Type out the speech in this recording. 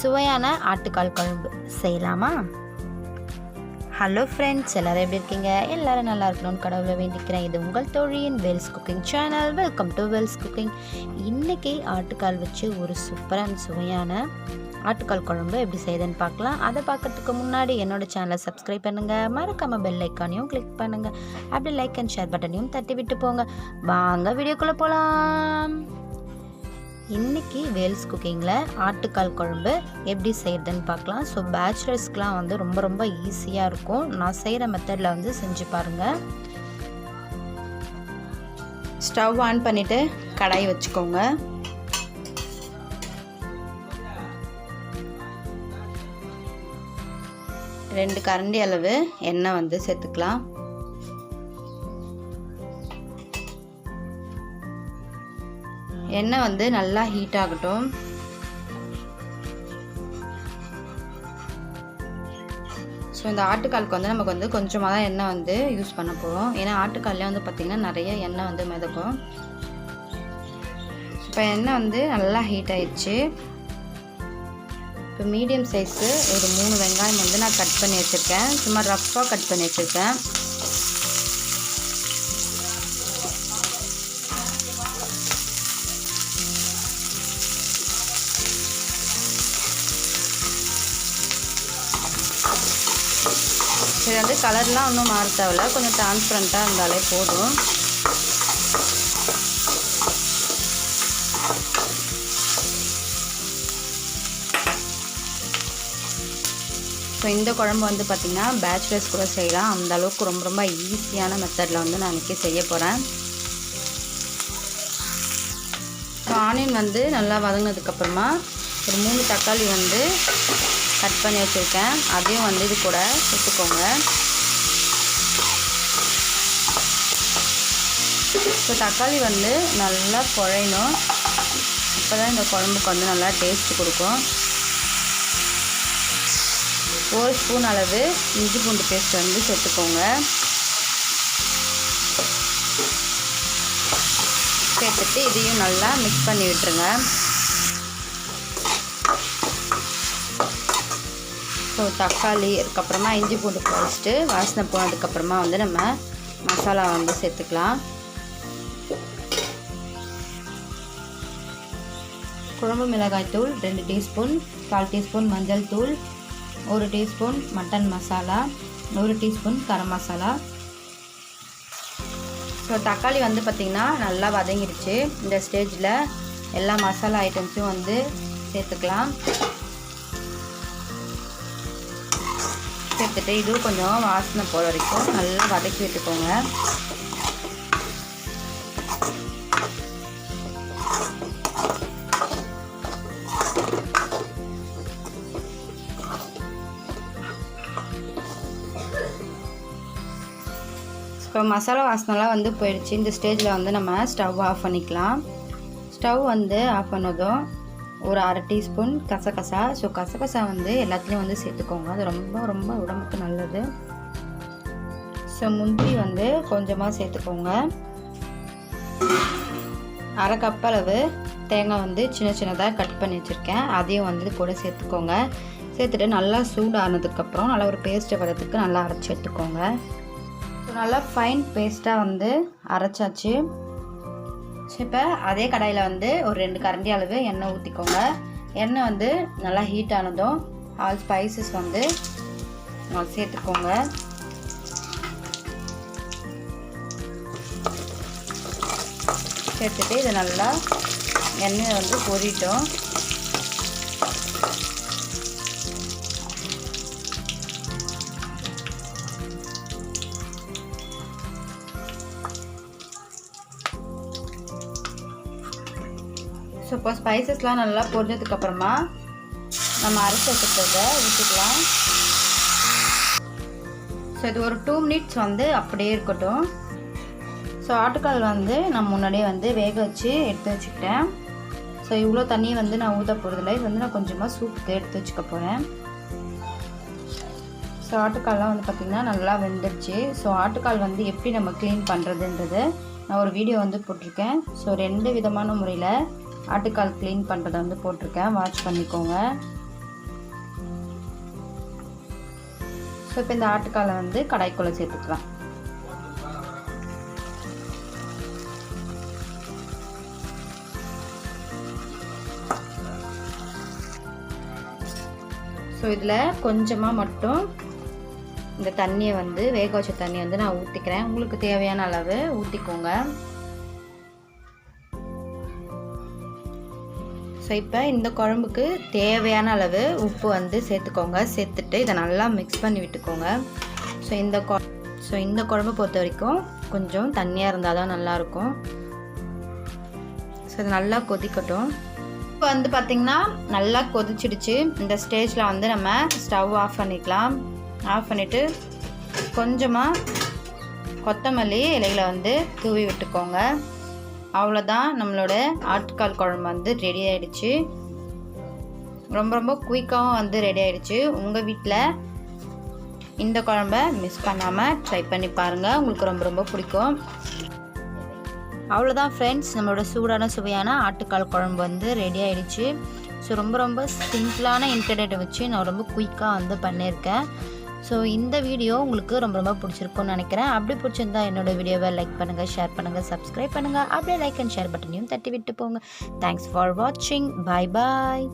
சுவையான ஆட்டுக்கால் குழம்பு. செய்யலாமா? ஹலோ ஃப்ரெண்ட்ஸ் எல்லோரும் எப்படி இருக்கீங்க? எல்லோரும் நல்லா இருக்கணும்னு கடவுளை வேண்டிக்கிறேன். இது உங்கள் தோழியின் Vels cooking channel welcome to Vels cooking இன்றைக்கி ஆட்டுக்கால் வச்சு ஒரு சூப்பரான சுவையான ஆட்டுக்கால் குழம்பு எப்படி செய்யுதுன்னு பார்க்கலாம். அதை பார்க்கறதுக்கு முன்னாடி என்னோடய சேனலை சப்ஸ்கிரைப் பண்ணுங்கள் மறக்காமல் பெல் ஐக்கானையும் கிளிக் பண்ணுங்கள் அப்படி லைக் அண்ட் ஷேர் பட்டனையும் தட்டி விட்டு போங்க. வாங்க வீடியோக்குள்ளே போகலாம் இன்றைக்கி வேல்ஸ் குக்கிங்கில் ஆட்டுக்கால் குழம்பு எப்படி செய்கிறதுன்னு பார்க்கலாம். ஸோ பேச்சுலர்ஸ்க்கெலாம் வந்து ரொம்ப ரொம்ப ஈஸியாக இருக்கும். நான் செய்கிற மெத்தடில் வந்து செஞ்சு பாருங்கள் ஸ்டவ் ஆன் பண்ணிவிட்டு கடாய் வச்சுக்கோங்க. ரெண்டு கரண்டி அளவு எண்ணெய் வந்து சேர்த்துக்கலாம். எண்ணெய் வந்து நல்லா ஹீட் ஆகட்டும். ஸோ இந்த ஆட்டுக்காலுக்கு வந்து நமக்கு வந்து கொஞ்சமாக தான் எண்ணெய் வந்து யூஸ் பண்ண போகிறோம் ஏன்னா ஆட்டுக்காலே வந்து பார்த்திங்கன்னா நிறைய எண்ணெய் வந்து மிதக்கும். இப்போ எண்ணெய் வந்து நல்லா ஹீட் ஆயிடுச்சு. இப்போ மீடியம் சைஸு ஒரு மூணு வெங்காயம் வந்து நான் கட் பண்ணி வச்சுருக்கேன். சும்மா ரஃப்பாக கட் பண்ணி வச்சுருக்கேன். இது வந்து கலர்லாம் ஒன்றும் மாற தேவையில்ல. கொஞ்சம் டிரான்ஸ்பரண்ட்டாக இருந்தாலே போதும். ஸோ இந்த குழம்பு வந்து பார்த்திங்கன்னா பேச்சுலர்ஸ் கூட செய்யலாம். அந்த அளவுக்கு ரொம்ப ரொம்ப ஈஸியான மெத்தடில் வந்து நான் இன்றைக்கி செய்ய போகிறேன் ஸோ ஆனியன் வந்து நல்லா வதங்கினதுக்கப்புறமா ஒரு மூணு தக்காளி வந்து கட் பண்ணி வச்சுருக்கேன். அதையும் வந்து இது கூட சேர்த்துக்கோங்க ஸோ தக்காளி வந்து நல்லா குழையணும் அப்போ தான் இந்த குழம்புக்கு வந்து நல்லா டேஸ்ட் கொடுக்கும். ஒரு ஸ்பூன் அளவு இஞ்சி பூண்டு பேஸ்ட் வந்து சேர்த்துக்கோங்க. சேர்த்துட்டு இதையும் நல்லா மிக்ஸ் பண்ணி விட்டுருங்க. ஸோ தக்காளி அதுக்கப்புறமா இஞ்சி பூண்டு பேஸ்ட்டு வாசனை போனதுக்கப்புறமா வந்து நம்ம மசாலா வந்து சேர்த்துக்கலாம். குழம்பு மிளகாய் தூள் ரெண்டு டீஸ்பூன் கால் டீஸ்பூன் மஞ்சள் தூள் ஒரு டீஸ்பூன் மட்டன் மசாலா ஒரு டீஸ்பூன் கரம் மசாலா. ஸோ தக்காளி வந்து பார்த்திங்கன்னா நல்லா வதங்கிடுச்சு இந்த ஸ்டேஜில் எல்லா மசாலா ஐட்டம்ஸும் வந்து சேர்த்துக்கலாம். சேர்த்துட்டு இதுவும் கொஞ்சம் வாசனை போகிற வரைக்கும் நல்லா வதக்கி விட்டுக்கோங்க. இப்போ மசாலா வாசனைலாம் வந்து போயிடுச்சு. இந்த ஸ்டேஜில் வந்து நம்ம ஸ்டவ் ஆஃப் பண்ணிக்கலாம். ஸ்டவ் வந்து ஆஃப் பண்ணதும் ஒரு அரை டீஸ்பூன் கசகசா. ஸோ கசகசா வந்து எல்லாத்துலேயும் வந்து சேர்த்துக்கோங்க. அது ரொம்ப ரொம்ப உடம்புக்கு நல்லது. ஸோ முந்திரி வந்து கொஞ்சமாக சேர்த்துக்கோங்க. அரை கப் அளவு தேங்காய் வந்து சின்ன சின்னதாக கட் பண்ணி வச்சுருக்கேன். அதையும் வந்து கூட சேர்த்துக்கோங்க. சேர்த்துட்டு நல்லா சூடானதுக்கப்புறம் நல்லா ஒரு பேஸ்ட்டை வரதுக்கு நல்லா அரைச்சி எடுத்துக்கோங்க. ஸோ நல்லா ஃபைன் பேஸ்ட்டாக வந்து அரைச்சாச்சு. ஸோ இப்போ அதே கடாயில் வந்து ஒரு ரெண்டு கரண்டி அளவு எண்ணெய் ஊற்றிக்கோங்க எண்ணெய் வந்து நல்லா ஹீட் ஆனதும் ஆல் ஸ்பைசஸ் வந்து சேர்த்துக்கோங்க. சேர்த்துட்டு இதை நல்லா எண்ணெயை வந்து பொறிட்டோம் ஸோ இப்போ ஸ்பைசஸ்லாம் நல்லா பொரிஞ்சதுக்கப்புறமா நம்ம அரைச்சி வச்சுக்கிறத ஊற்றிக்கலாம் ஸோ இது ஒரு டூ மினிட்ஸ் வந்து அப்படியே இருக்கட்டும். ஸோ ஆட்டுக்கால் வந்து நான் முன்னாடியே வந்து வேக வச்சு எடுத்து வச்சுக்கிட்டேன். ஸோ இவ்வளோ தண்ணி வந்து நான் ஊற்ற போகிறதில்ல இது வந்து நான் கொஞ்சமாக சூப்புக்கு எடுத்து வச்சுக்க போகிறேன் ஸோ ஆட்டுக்கால்லாம் வந்து பார்த்திங்கன்னா நல்லா வெந்துடுச்சு ஸோ ஆட்டுக்கால் வந்து எப்படி நம்ம க்ளீன் பண்ணுறதுன்றது நான் ஒரு வீடியோ வந்து போட்டிருக்கேன். ஸோ ரெண்டு விதமான முறையில் ஆட்டுக்கால் க்ளீன் பண்ணுறதை வந்து போட்டிருக்கேன். வாஷ் பண்ணிக்கோங்க. ஸோ இப்போ இந்த ஆட்டுக்காலை வந்து கடாய்க்குள்ளே சேர்த்துக்கலாம். ஸோ இதில் கொஞ்சமாக மட்டும் இந்த தண்ணியை வந்து வேக வச்ச தண்ணியை வந்து நான் ஊற்றிக்கிறேன் உங்களுக்கு தேவையான அளவு ஊற்றிக்கோங்க ஸோ இப்போ இந்த குழம்புக்கு தேவையான அளவு உப்பு வந்து சேர்த்துக்கோங்க. சேர்த்துட்டு இதை நல்லா மிக்ஸ் பண்ணி விட்டுக்கோங்க. ஸோ இந்த ஸோ இந்த குழம்பு பொறுத்த வரைக்கும் கொஞ்சம் தண்ணியாக இருந்தால் தான் நல்லாயிருக்கும். ஸோ இது நல்லா கொதிக்கட்டும். இப்போ வந்து பார்த்திங்கன்னா நல்லா கொதிச்சிடுச்சு. இந்த ஸ்டேஜில் வந்து நம்ம ஸ்டவ் ஆஃப் பண்ணிக்கலாம். ஆஃப் பண்ணிவிட்டு கொஞ்சமாக கொத்தமல்லி இலையில் வந்து தூவி விட்டுக்கோங்க. அவ்வளோதான். நம்மளோட ஆட்கால் குழம்பு வந்து ரெடி ஆகிடுச்சு ரொம்ப ரொம்ப குயிக்காகவும் வந்து ரெடி ஆகிடுச்சு உங்கள் வீட்டில் இந்த குழம்ப மிஸ் பண்ணாமல் ட்ரை பண்ணி பாருங்கள் உங்களுக்கு ரொம்ப ரொம்ப பிடிக்கும். அவ்வளோதான் ஃப்ரெண்ட்ஸ் நம்மளோட சூடான சுவையான ஆட்டுக்கால் குழம்பு வந்து ரெடி ஆகிடுச்சு ஸோ ரொம்ப ரொம்ப சிம்பிளான இன்க்ரீடியண்ட்டை வச்சு நான் ரொம்ப குயிக்காக வந்து பண்ணியிருக்கேன். ஸோ இந்த வீடியோ உங்களுக்கு ரொம்ப ரொம்ப பிடிச்சிருக்கும்னு நினைக்கிறேன். அப்படி பிடிச்சிருந்தா என்னோட வீடியோவை லைக் பண்ணுங்கள் ஷேர் பண்ணுங்கள் சப்ஸ்கிரைப் பண்ணுங்கள் அப்படியே லைக் அண்ட் ஷேர் பட்டனையும் தட்டி விட்டு போங்க. தேங்க்ஸ் ஃபார் வாட்சிங் பாய் பாய்